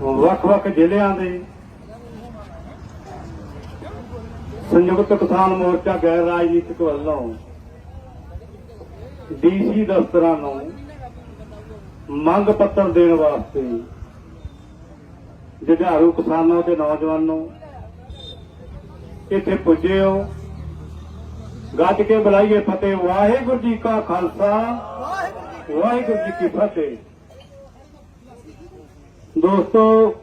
ਵੱਖ-ਵੱਖ ਜ਼ਿਲ੍ਹਿਆਂ ਦੇ ਸੰਯੁਕਤ ਕਿਸਾਨ ਮੋਰਚਾ ਗੈਰ ਰਾਜਨੀਤਿਕ ਵੱਲੋਂ ਡੀਸੀ ਦਫ਼ਤਰਾਂ ਨੂੰ ਮੰਗ ਪੱਤਰ ਦੇਣ ਵਾਸਤੇ ਜੁਝਾਰੂ ਕਿਸਾਨਾਂ ਤੇ ਨੌਜਵਾਨੋਂ ਇੱਥੇ ਪੁੱਜੇ ਹੋ। ਗੱਜ ਕੇ ਬੁਲਾਈਏ ਫਤਿਹ। ਵਾਹਿਗੁਰੂ ਜੀ ਕਾ ਖਾਲਸਾ। ਵਾਹਿਗੁਰੂ ਜੀ ਕੀ ਫਤਿਹ। ਦੋਸਤੋ,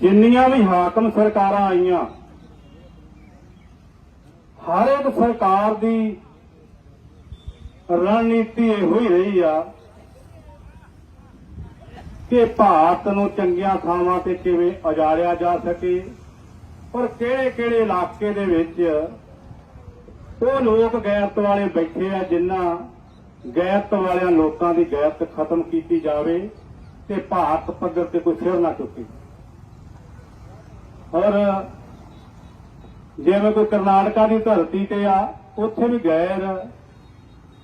ਜਿੰਨੀਆਂ ਵੀ ਹਾਕਮ ਸਰਕਾਰਾਂ ਆਈਆਂ, ਹਰ ਇੱਕ ਸਰਕਾਰ ਦੀ ਰਣਨੀਤੀ ਇਹੋ ਹੀ ਰਹੀ ਆ ਕਿ ਭਾਰਤ ਨੂੰ ਚੰਗੀਆਂ ਥਾਵਾਂ ਤੇ ਕਿਵੇਂ ਉਜਾੜਿਆ ਜਾ ਸਕੇ ਔਰ ਕਿਹੜੇ ਕਿਹੜੇ ਇਲਾਕੇ ਦੇ ਵਿੱਚ ਉਹ ਲੋਕ ਗੈਰਤ ਵਾਲੇ ਬੈਠੇ ਆ ਜਿਨ੍ਹਾਂ ਗੈਰਤ ਵਾਲਿਆਂ ਲੋਕਾਂ ਦੀ ਗੈਰਤ ਖਤਮ ਕੀਤੀ ਜਾਵੇ ਤੇ ਭਾਰਤ ਪੱਧਰ ਤੇ ਕੋਈ ਸਿਰ ਨਾ ਚੁੱਕੇ। ਔਰ ਜਿਵੇਂ ਕੋਈ ਕਰਨਾਟਕਾ ਦੀ ਧਰਤੀ ਤੇ ਆ, ਉੱਥੇ ਵੀ ਗੈਰ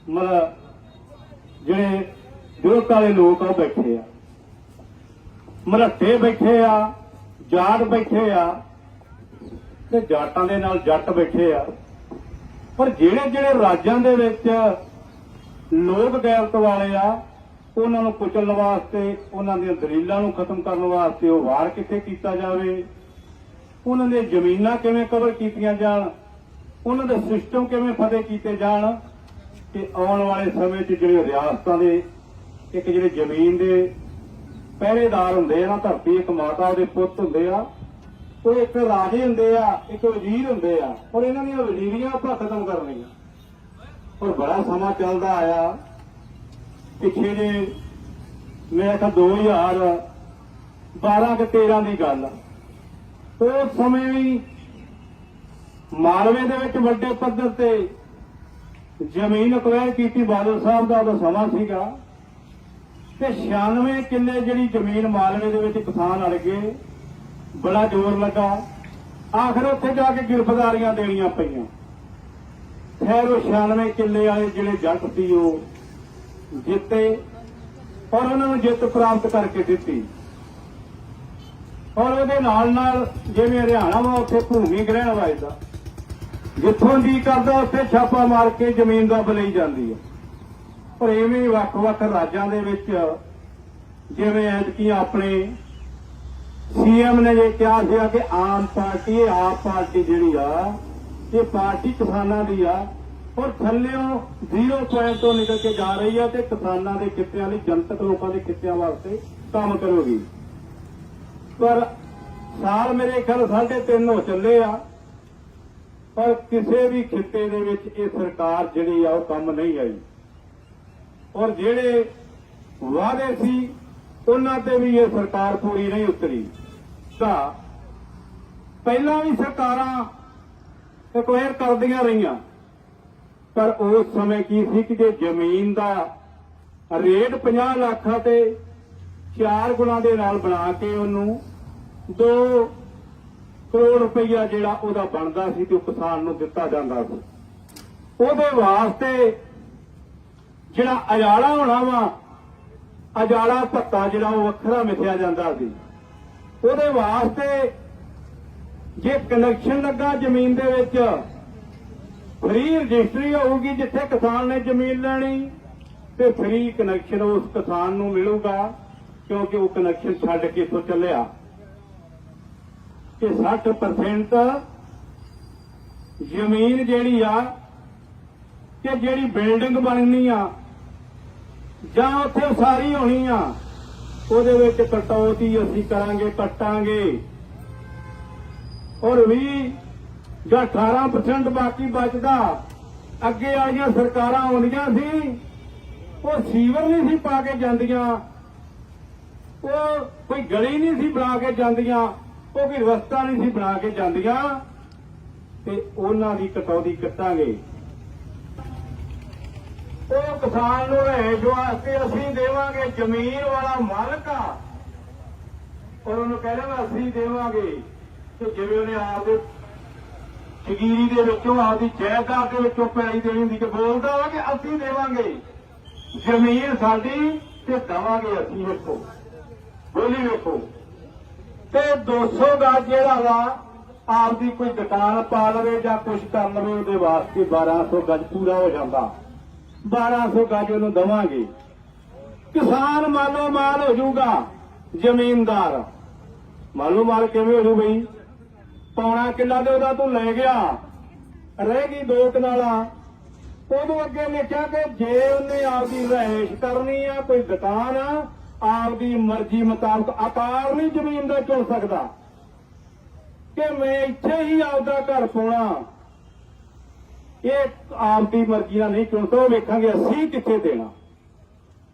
ਮਤਲਬ ਜਿਹੜੇ ਵਿਰੋਧ ਵਾਲੇ ਲੋਕ ਆ, ਉਹ ਬੈਠੇ ਆ। ਮਰਾਠੇ ਬੈਠੇ ਆ, ਜਾਟ ਬੈਠੇ ਆ, ਤੇ ਜਾਟਾਂ ਦੇ ਨਾਲ ਜੱਟ ਬੈਠੇ ਆ। ਪਰ ਜਿਹੜੇ ਜਿਹੜੇ ਰਾਜਾਂ ਦੇ ਵਿੱਚ ਲੋਕ ਗੈਰਤ ਵਾਲੇ ਆ, ਉਹਨਾਂ ਨੂੰ ਕੁਚਲਣ ਵਾਸਤੇ, ਉਹਨਾਂ ਦੀਆਂ ਦਲੀਲਾਂ ਨੂੰ ਖਤਮ ਕਰਨ ਵਾਸਤੇ ਉਹ ਵਾਰ ਕਿੱਥੇ ਕੀਤਾ ਜਾਵੇ? ਉਹਨਾਂ ਦੀਆਂ ਜ਼ਮੀਨਾਂ ਕਿਵੇਂ ਕਵਰ ਕੀਤੀਆਂ ਜਾਣ? ਉਹਨਾਂ ਦੇ ਸਿਸਟਮ ਕਿਵੇਂ ਫਤਿਹ ਕੀਤੇ ਜਾਣ? ਕਿ ਆਉਣ ਵਾਲੇ ਸਮੇਂ 'ਚ ਜਿਹੜੇ ਰਿਆਸਤਾਂ ਦੇ, ਇੱਕ ਜਿਹੜੇ ਜ਼ਮੀਨ ਦੇ ਪਹਿਰੇਦਾਰ ਹੁੰਦੇ ਆ ਨਾ, ਧਰਤੀ ਇੱਕ ਮਾਤਾ ਉਹਦੇ ਪੁੱਤ ਹੁੰਦੇ ਆ, ਉਹ ਇੱਕ ਰਾਜੇ ਹੁੰਦੇ ਆ, ਇੱਕ ਵਜ਼ੀਰ ਹੁੰਦੇ ਆ, ਔਰ ਇਹਨਾਂ ਦੀਆਂ ਵਜ਼ੀਰੀਆਂ ਆਪਾਂ ਖਤਮ ਕਰਨੀਆਂ। ਔਰ ਬੜਾ ਸਮਾਂ ਚੱਲਦਾ ਆਇਆ। ਪਿੱਛੇ ਜੇ ਮੈਂ ਕਿਹਾ 2012 ਕਿ 13 ਦੀ ਗੱਲ। ਉਸ ਸਮੇਂ ਵੀ ਮਾਲਵੇ ਦੇ ਵਿੱਚ ਵੱਡੇ ਪੱਧਰ ਤੇ ਜ਼ਮੀਨ ਅਕਵਾਇਰ ਕੀਤੀ ਬਾਦਲ ਸਾਹਿਬ ਦਾ ਉਹਦਾ ਸਮਾਂ ਸੀਗਾ। ਤੇ 96 ਕਿੱਲੇ ਜਿਹੜੀ ਜ਼ਮੀਨ ਮਾਲਵੇ ਦੇ ਵਿੱਚ ਕਿਸਾਨ ਅੜ ਗਏ। ਬੜਾ ਜ਼ੋਰ ਲੱਗਾ। ਆਖਰ ਉੱਥੇ ਜਾ ਕੇ ਗ੍ਰਿਫਤਾਰੀਆਂ ਦੇਣੀਆਂ ਪਈਆਂ। ਖੈਰ ਉਹ 96 ਕਿੱਲੇ ਵਾਲੇ ਜਿਹੜੇ ਜੱਟ ਸੀ ਉਹ ਜਿੱਤੇ ਔਰ ਉਹਨਾਂ ਨੂੰ ਜਿੱਤ ਪ੍ਰਾਪਤ ਕਰਕੇ ਦਿੱਤੀ। ਔਰ ਉਹਦੇ ਨਾਲ ਨਾਲ ਜਿਵੇਂ ਹਰਿਆਣਾ ਵਾ, ਉੱਥੇ ਭੂਮੀ ਗ੍ਰਹਿਣ ਵਾਇਦਾ ਜਿੱਥੋਂ ਜੀ ਕਰਦਾ, ਉੱਥੇ ਛਾਪਾ ਮਾਰ ਕੇ ਜ਼ਮੀਨ ਦਾ ਬਲਈ ਜਾਂਦੀ ਹੈ ਪਰ ਐਵੇਂ ਵੱਖ-ਵੱਖ ਰਾਜਾਂ ਦੇ ਵਿੱਚ ਜਿਵੇਂ ਐਤਕੀ ਆਪਣੇ ਸੀਐਮ ਨੇ ਜੇ ਕਿਹਾ ਸੀਗਾ ਕਿ ਆਮ ਪਾਰਟੀ ਆਪ ਪਾਰਟੀ ਜਿਹੜੀ ਆ ਇਹ ਪਾਰਟੀ ਕਿਸਾਨਾਂ ਦੀ ਆ। ਔਰ ਥੱਲਿਓਂ ਜ਼ੀਰੋ ਪੁਆਇੰਟ ਤੋਂ ਨਿਕਲ ਕੇ ਜਾ ਰਹੀ ਆ ਤੇ ਕਿਸਾਨਾਂ ਦੇ ਕਿੱਤਿਆਂ ਲਈ, ਜਨਤਕ ਲੋਕਾਂ ਦੇ ਕਿੱਤਿਆਂ ਵਾਸਤੇ ਕੰਮ ਕਰੋਗੀ। ਪਰ ਸਾਲ ਮੇਰੇ ਖਿਆਲ ਸਾਢੇ ਤਿੰਨ ਹੋ ਚੱਲੇ ਆ। ਪਰ ਕਿਸੇ ਵੀ ਖਿੱਤੇ ਦੇ ਵਿੱਚ ਇਹ ਸਰਕਾਰ ਜਿਹੜੀ ਆ, ਉਹ ਕੰਮ ਨਹੀਂ ਆਈ। ਔਰ ਜਿਹੜੇ ਵਾਅਦੇ ਸੀ, ਉਹਨਾਂ ਤੇ ਵੀ ਇਹ ਸਰਕਾਰ ਪੂਰੀ ਨਹੀਂ ਉਤਰੀ। ਤਾਂ ਪਹਿਲਾਂ ਵੀ ਸਰਕਾਰਾਂ ਐਕਵਾਇਰ ਕਰਦੀਆਂ ਰਹੀਆਂ। ਪਰ ਉਸ ਸਮੇਂ ਕੀ ਸੀ ਕਿ ਜੇ ਜ਼ਮੀਨ ਦਾ ਰੇਟ 50 ਲੱਖਾਂ ਤੇ 4 ਗੁਣਾ ਦੇ ਨਾਲ ਬਣਾ ਕੇ ਉਹਨੂੰ 2 ਕਰੋੜ ਰੁਪਈਆ ਜਿਹੜਾ ਉਹਦਾ ਬਣਦਾ ਸੀ ਤੇ ਉਹ ਕਿਸਾਨ ਨੂੰ ਦਿੱਤਾ ਜਾਂਦਾ ਸੀ। ਉਹਦੇ ਵਾਸਤੇ ਜਿਹੜਾ ਅਜਾਲਾ ਹੋਣਾ ਵਾ, ਅਜਾਲਾ ਭੱਤਾ ਜਿਹੜਾ ਉਹ ਵੱਖਰਾ ਮਿਥਿਆ ਜਾਂਦਾ ਸੀ। ਉਹਦੇ ਵਾਸਤੇ ਜੇ ਕਨੈਕਸ਼ਨ ਲੱਗਾ ਜ਼ਮੀਨ ਦੇ ਵਿੱਚ ਫ੍ਰੀ ਰਜਿਸਟਰੀ ਹੋਊਗੀ ਜਿੱਥੇ ਕਿਸਾਨ ਨੇ ਜ਼ਮੀਨ ਲੈਣੀ ਤੇ ਫ੍ਰੀ ਕਨੈਕਸ਼ਨ ਉਸ ਕਿਸਾਨ ਨੂੰ ਮਿਲੂਗਾ, ਕਿਉਂਕਿ ਉਹ ਕਨੈਕਸ਼ਨ ਛੱਡ ਕੇ ਇੱਥੋਂ ਚੱਲਿਆ। ਕਿ 60% ਜ਼ਮੀਨ ਜਿਹੜੀ ਆ ਕਿ ਜਿਹੜੀ ਬਿਲਡਿੰਗ ਬਣਨੀ ਆ, ਜਾਂ ਉੱਥੇ ਸਾਰੀ ਹੋਣੀ ਆ, ਉਹਦੇ ਵਿੱਚ ਕਟੌਤੀ ਅਸੀਂ ਕਰਾਂਗੇ, ਕੱਟਾਂਗੇ। ਔਰ ਵੀ ਜਾਂ 18% ਬਾਕੀ ਬਚਦਾ, ਅੱਗੇ ਵਾਲੀਆਂ ਸਰਕਾਰਾਂ ਆਉਂਦੀਆਂ ਸੀ, ਉਹ ਸੀਵਰ ਨਹੀਂ ਸੀ ਪਾ ਕੇ ਜਾਂਦੀਆਂ, ਉਹ ਕੋਈ ਗਲੀ ਨਹੀਂ ਸੀ ਬਣਾ ਕੇ ਜਾਂਦੀਆਂ, ਉਹ ਕੋਈ ਰਸਤਾ ਨਹੀਂ ਸੀ ਬਣਾ ਕੇ ਜਾਂਦੀਆਂ, ਤੇ ਉਹਨਾਂ ਦੀ ਕਟੌਤੀ ਕੱਟਾਂਗੇ। ਉਹ ਕਿਸਾਨ ਨੂੰ ਰਹਿਜ ਵਾਸਤੇ ਅਸੀਂ ਦੇਵਾਂਗੇ ਜ਼ਮੀਨ ਵਾਲਾ ਮਾਲਕ ਆ, ਔਰ ਉਹਨੂੰ ਕਹਿੰਦਾ ਅਸੀਂ ਦੇਵਾਂਗੇ। ਤੇ ਜਿਵੇਂ ਉਹਨੇ ਆਪਦੇ ਸ਼ਗੀਰੀ ਦੇ ਵਿੱਚੋਂ ਆਪਦੀ ਜਾਇਦਾਦ ਦੇ ਵਿੱਚੋਂ ਪੈਲੀ ਦੇਣੀ ਹੁੰਦੀ ਕਿ ਬੋਲਦਾ ਵਾ ਕਿ ਅਸੀਂ ਦੇਵਾਂਗੇ। ਜ਼ਮੀਨ ਸਾਡੀ ਤੇ ਦਵਾਂਗੇ ਅਸੀਂ ਵੇਖੋ। ਬੋਲੀ ਵੇਖੋ। ਤੇ 200 ਗਜ ਜਿਹੜਾ ਵਾ, ਆਪਦੀ ਕੋਈ ਦੁਕਾਨ ਪਾ ਲਵੇ ਜਾਂ ਕੁਝ ਕਰ ਲਵੇ, ਉਹਦੇ ਵਾਸਤੇ 1200 ਗਜ ਪੂਰਾ ਹੋ ਜਾਂਦਾ। 1200 ਗਜ ਉਹਨੂੰ ਦਵਾਂਗੇ। ਕਿਸਾਨ ਮਾਲੋ ਮਾਲ ਹੋ ਜਾਊਗਾ, ਜ਼ਮੀਨਦਾਰ। ਮਾਲੋ ਮਾਲ ਕਿਵੇਂ ਹੋ ਜੂ ਬਈ? ਪੌਣਾ ਕਿੱਲਾ ਦੇ ਉਹਦਾ ਤੂੰ ਲੈ ਗਿਆ। ਰਹਿ ਗਈ ਦੋ ਕਨਾਲਾ। ਉਦੋਂ ਅੱਗੇ ਲਿਖਿਆ ਕਿ ਜੇ ਉਹਨੇ ਆਪਦੀ ਰਹਿائش ਕਰਨੀ ਆ, ਕੋਈ ਦੁਕਾਨ ਆ, ਆਪਦੀ ਮਰਜ਼ੀ ਮੁਤਾਬਕ ਆਕਾਰ ਨਹੀਂ ਜ਼ਮੀਨ ਦਾ ਚੁਣ ਸਕਦਾ। ਕਿ ਮੈਂ ਇੱਥੇ ਹੀ ਆਪਦਾ ਘਰ ਪਾਉਣਾ। ਇਹ ਆਪਦੀ ਮਰਜ਼ੀ ਨਾਲ ਨਹੀਂ ਚੁਣ ਸਕਦਾ ਵੇਖਾਂਗੇ ਅਸੀਂ ਕਿੱਥੇ ਦੇਣਾ।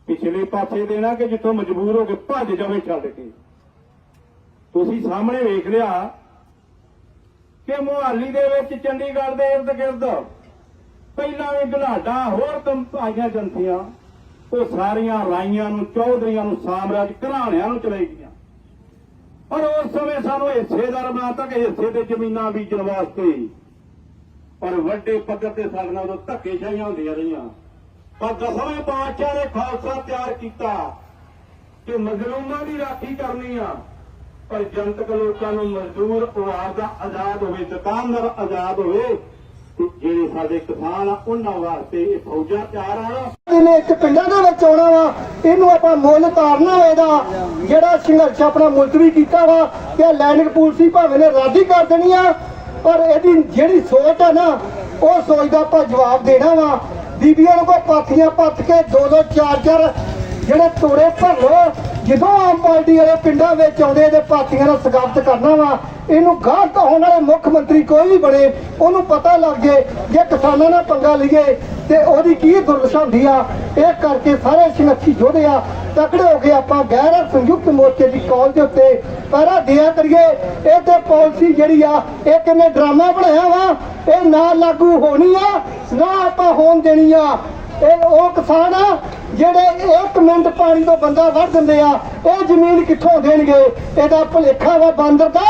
ਪਿਛਲੇ ਪਾਸੇ ਦੇਣਾ ਕਿ ਜਿੱਥੋਂ ਮਜਬੂਰ ਹੋ ਕੇ ਭੱਜ ਜਾਵੇ ਛੱਡ ਕੇ। ਤੁਸੀਂ ਸਾਹਮਣੇ ਵੇਖ ਲਿਆ ਕਿ ਮੁਹਾਲੀ ਦੇ ਵਿੱਚ ਚੰਡੀਗੜ੍ਹ ਦੇ ਇਰਦ ਗਿਰਦ ਪਹਿਲਾਂ ਵੀ ਗਲਾਡਾ ਹੋਰ ਕੰਮ ਜੰਤੀਆਂ ਉਹ ਸਾਰੀਆਂ ਰਾਈਆਂ ਨੂੰ, ਚੌਧਰੀਆਂ ਨੂੰ, ਸਾਮਰਾਜ ਘਰਾਣਿਆਂ ਨੂੰ ਚਲੇ ਗਈਆਂ। ਪਰ ਉਸ ਸਮੇਂ ਸਾਨੂੰ ਹਿੱਸੇਦਾਰ ਬਣਾਤਾ ਕਿ ਹਿੱਸੇ ਦੇ ਜ਼ਮੀਨਾਂ ਬੀਜਣ ਵਾਸਤੇ ਪਰ ਵੱਡੇ ਪੱਧਰ ਤੇ ਸਾਡੇ ਨਾਲ ਉਦੋਂ ਧੱਕੇਸ਼ਾਹੀਆਂ ਹੁੰਦੀਆਂ ਰਹੀਆਂ। ਪਰ ਦਸਵੇਂ ਪਾਤਸ਼ਾਹ ਨੇ ਖਾਲਸਾ ਤਿਆਰ ਕੀਤਾ ਕਿ ਮਜ਼ਲੂਮਾਂ ਦੀ ਰਾਖੀ ਕਰਨੀ ਆ। ਪਰ ਜਨਤਕ ਲੋਕਾਂ ਨੂੰ ਮਜ਼ਦੂਰ ਉਹ ਆਜ਼ਾਦ ਹੋਵੇ, ਦੁਕਾਨਦਾਰ ਆਜ਼ਾਦ ਹੋਵੇ ਜਿਹੜੇ ਸਾਡੇ ਕਿਸਾਨ ਆ, ਉਹਨਾਂ ਵਾਸਤੇ ਇਹ ਫੌਜਾਂ ਤਿਆਰ ਆ। ਇਹਨੇ ਇੱਕ ਪਿੰਡਾਂ ਦੇ ਵਿੱਚ ਆਉਣਾ ਵਾ, ਇਹਨੂੰ ਆਪਾਂ ਮੁੱਲ ਤਾਰਨਾ ਇਹਦਾ, ਜਿਹੜਾ ਸੰਘਰਸ਼ ਆਪਣਾ ਮੁਲਤਵੀ ਕੀਤਾ ਵਾ ਕਿ ਲੈਂਡਿੰਗ ਪੂਲਸੀ ਭਾਵੇਂ ਨੇ ਰੱਦ ਕਰ ਦੇਣੀ ਆ, ਪਰ ਇਹਦੀ ਜਿਹੜੀ ਸੋਚ ਆ ਨਾ, ਉਹ ਸੋਚ ਦਾ ਆਪਾਂ ਜਵਾਬ ਦੇਣਾ ਵਾ। ਬੀਬੀਆਂ ਨੂੰ ਕੋ ਪਾਥੀਆਂ ਪੱਥ ਕੇ ਦੋ ਦੋ ਚਾਰ ਚਾਰ ਜਿਹੜੇ ਤੋੜੇ ਭਰ ਲੋ ਜਦੋਂ ਆਮ ਪਾਰਟੀ ਵਾਲੇ ਪਿੰਡਾਂ ਵਿੱਚ ਆਉਂਦੇ ਇਹਦੇ ਪਾਥੀਆਂ ਦਾ ਸਗਾਵਤ ਕਰਨਾ ਵਾ, ਇਹਨੂੰ ਗਾਹ ਹੋਣ ਵਾਲੇ ਮੁੱਖ ਮੰਤਰੀ ਕੋਈ ਵੀ ਬਣੇ, ਉਹਨੂੰ ਪਤਾ ਲੱਗ ਜੇ ਜੇ ਕਿਸਾਨਾਂ ਨਾਲ ਪੰਗਾ ਲਈਏ ਤੇ ਉਹਦੀ ਕੀ ਦੁਰਦਸ਼ਾ ਹੁੰਦੀ ਆ, ਇਹ ਕਰਕੇ ਸਾਰੇ ਸੰਗਠੀ ਯੋਧੇ ਆ, ਤਕੜੇ ਹੋ ਕੇ ਆਪਾਂ ਗੈਰ ਸੰਯੁਕਤ ਮੋਰਚੇ ਦੀ ਕਾਲ ਦੇ ਉੱਤੇ ਪਹਿਰਾ ਦਿਆ ਕਰੀਏ। ਇਹ ਤੇ ਪਾਲਿਸੀ ਜਿਹੜੀ ਆ, ਇਹ ਕਿੰਨੇ ਡਰਾਮਾ ਬਣਾਇਆ ਵਾ, ਇਹ ਨਾ ਲਾਗੂ ਹੋਣੀ ਆ, ਨਾ ਆਪਾਂ ਹੋਣ ਦੇਣੀ ਆ। ਇਹ ਉਹ ਕਿਸਾਨ ਆ ਜਿਹੜੇ 1 ਮਿੰਟ ਪਾਣੀ ਤੋਂ ਬੰਦਾ ਵੱਢ ਦਿੰਦੇ ਆ, ਇਹ ਜ਼ਮੀਨ ਕਿੱਥੋਂ ਦੇਣਗੇ? ਇਹਦਾ ਭੁਲੇਖਾ ਵਾ ਬਾਂਦਰ ਦਾ,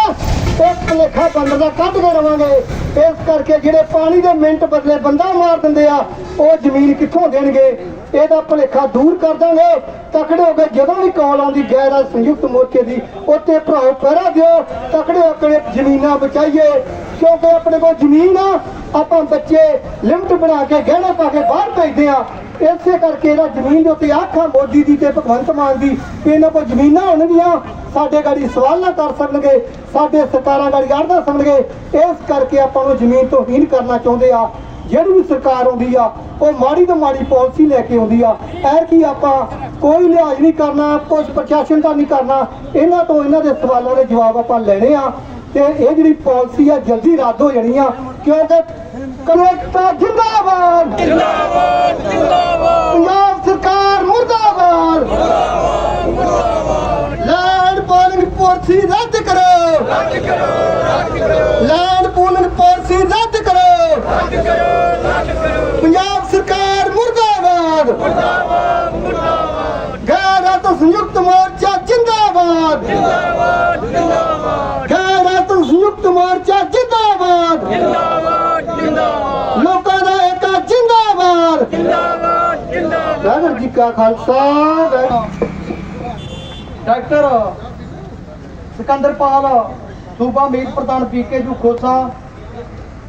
ਇਹ ਭੁਲੇਖਾ ਬਾਂਦਰ ਦਾ ਕੱਢ ਕੇ ਰਵਾਂਗੇ ਇਸ ਕਰਕੇ ਜਿਹੜੇ ਪਾਣੀ ਦੇ ਮਿੰਟ ਬਦਲੇ ਬੰਦਾ ਮਾਰ ਦਿੰਦੇ ਆ, ਉਹ ਜ਼ਮੀਨ ਕਿੱਥੋਂ ਦੇਣਗੇ? ਇਹਦਾ ਭੁਲੇਖਾ ਦੂਰ ਕਰ ਦਾਂਗੇ। ਤਕੜੇ ਹੋ ਕੇ ਜਦੋਂ ਵੀ ਕਾਲ ਆਉਂਦੀ, ਗੈਰ ਰਾਜ ਸੰਯੁਕਤ ਮੋਰਚੇ ਦੀ ਉੱਤੇ ਭਰਾਓ ਪਹਿਰਾ ਦਿਓ। ਤਕੜੇ ਹੋ ਕੇ ਜ਼ਮੀਨਾਂ ਬਚਾਈਏ। ਕਿਉਂਕਿ ਆਪਣੇ ਕੋਲ ਜ਼ਮੀਨ ਆ, ਆਪਾਂ ਬੱਚੇ ਲਿਮਟ ਬਣਾ ਕੇ ਗਹਿਣੇ ਪਾ ਕੇ ਬਾਹਰ ਭੇਜਦੇ ਆ। ਇਸੇ ਕਰਕੇ ਇਹਦਾ ਜ਼ਮੀਨ ਦੇ ਉੱਤੇ ਆਖਾਂ ਮੋਦੀ ਦੀ ਤੇ ਭਗਵੰਤ ਮਾਨ ਦੀ ਕਿ ਇਹਨਾਂ ਕੋਲ ਜ਼ਮੀਨਾਂ ਹੋਣਗੀਆਂ, ਸਾਡੇ ਗਾੜੀ ਸਵਾਲ ਨਾ ਕਰ ਸਕਣਗੇ, ਸਾਡੇ ਸਰਕਾਰਾਂ ਗਾੜੀ ਅੜਦਾ ਸਕਣਗੇ। ਇਸ ਕਰਕੇ ਆਪਾਂ ਨੂੰ ਜ਼ਮੀਨ ਤੋਂ ਹੀਨ ਕਰਨਾ ਚਾਹੁੰਦੇ ਆ। ਜਿਹੜੀ ਵੀ ਸਰਕਾਰ ਆਉਂਦੀ ਆ, ਉਹ ਮਾੜੀ ਤੋਂ ਮਾੜੀ ਪਾਲਿਸੀ ਲੈ ਕੇ ਆਉਂਦੀ ਆ। ਐਰ ਕੀ ਆਪਾਂ ਕੋਈ ਲਿਹਾਜ਼ ਨਹੀਂ ਕਰਨਾ ਪੁਲਿਸ ਪ੍ਰਸ਼ਾਸਨ ਦਾ ਨਹੀਂ ਕਰਨਾ। ਇਹਨਾਂ ਤੋਂ ਇਹਨਾਂ ਦੇ ਸਵਾਲਾਂ ਦੇ ਜਵਾਬ ਆਪਾਂ ਲੈਣੇ ਆ। ਤੇ ਇਹ ਜਿਹੜੀ ਪਾਲਿਸੀ ਆ ਜਲਦੀ ਰੱਦ ਹੋ ਜਾਣੀ ਆ। ਕਿਉਂਕਿ ਕਨੈਕਟਾ ਜਿੰਦਾਬਾਦ। ਜਿੰਦਾਬਾਦ ਜਿੰਦਾਬਾਦ। ਪੰਜਾਬ ਸਰਕਾਰ ਮੁਰਦਾਬਾਦ। ਲੈਂਡ ਪੋਲਿੰਗ ਪਾਲਿਸੀ ਰੱਦ ਕਰੋ। ਰੱਦ ਕਰੋ ਰੱਦ ਕਰੋ ਲੈਂਡ ਪੋਲਿੰਗ ਪਾਲਿਸੀ ਰੱਦ ਕਰੋ। ਰੱਦ ਕਰੋ ਰੱਦ ਕਰੋ ਪੰਜਾਬ ਸਰਕਾਰ ਮੁਰਦਾਬਾਦ। ਮੁਰਦਾਬਾਦ ਮੁਰਦਾਬਾਦ ਗੈਰਤ ਸੰਯੁਕਤ ਮੋਰਚਾ ਜਿੰਦਾਬਾਦ। ਜਿੰਦਾਬਾਦ ਜਿੰਦਾਬਾਦ। ਮੋਰਚਾ ਜਿੰਦਾਬਾਦ। ਜਿੰਦਾਬਾਦ ਜਿੰਦਾਬਾਦ। ਲੋਕਾਂ ਦਾ ਏਕਾ ਜਿੰਦਾਬਾਦ। ਜਿੰਦਾਬਾਦ ਜਿੰਦਾਬਾਦ। ਵਾਹਿਗੁਰੂ ਜੀ ਕਾ ਖਾਲਸਾ ਵਾਹਿਗੁਰੂ ਡਾਕਟਰ ਸਿਕੰਦਰਪਾਲ ਸੂਬਾ ਮੀਤ ਪ੍ਰਧਾਨ ਪੀਕੇ ਜੂ ਖੋਸਾ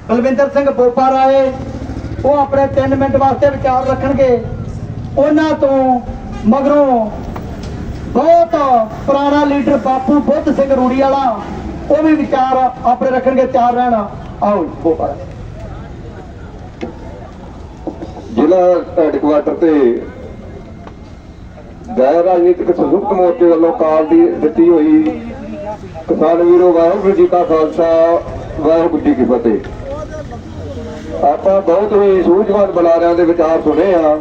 ਬਲਵਿੰਦਰ ਸਿੰਘ ਬੋਪਾ ਰਾਏ ਉਹ ਆਪਣੇ 3 ਮਿੰਟ ਵਾਸਤੇ ਵਿਚਾਰ ਰੱਖਣਗੇ। ਉਹਨਾਂ ਤੋਂ ਮਗਰੋਂ ਬਹੁਤ ਪੁਰਾਣਾ ਲੀਡਰ ਬਾਪੂ ਬੁੱਧ ਸਿੰਘ ਰੂੜੀ ਵਾਲਾ ਉਹ ਵੀ ਵਿਚਾਰ ਆਪਣੇ ਰੱਖਣਗੇ ਤਿਆਰ ਰਹਿਣਾ। ਆਓ ਜੀ, ਜ਼ਿਲ੍ਹਾ ਹੈਡਕੁਆਟਰ ਤੇ ਗੈਰ ਰਾਜਨੀਤਿਕ ਸੰਯੁਕਤ ਮੋਰਚੇ ਵੱਲੋਂ ਕਾਲ ਦੀ ਦਿੱਤੀ ਹੋਈ ਕਿਸਾਨ ਵੀਰੋ ਵਾਹਿਗੁਰੂ ਜੀ ਕਾ ਖਾਲਸਾ ਵਾਹਿਗੁਰੂ ਜੀ ਕੀ ਫਤਿਹ। ਆਪਾਂ ਬਹੁਤ ਹੀ ਸੂਝਵਾਨ ਬੁਲਾਰਿਆਂ ਦੇ ਵਿਚਾਰ ਸੁਣੇ ਆ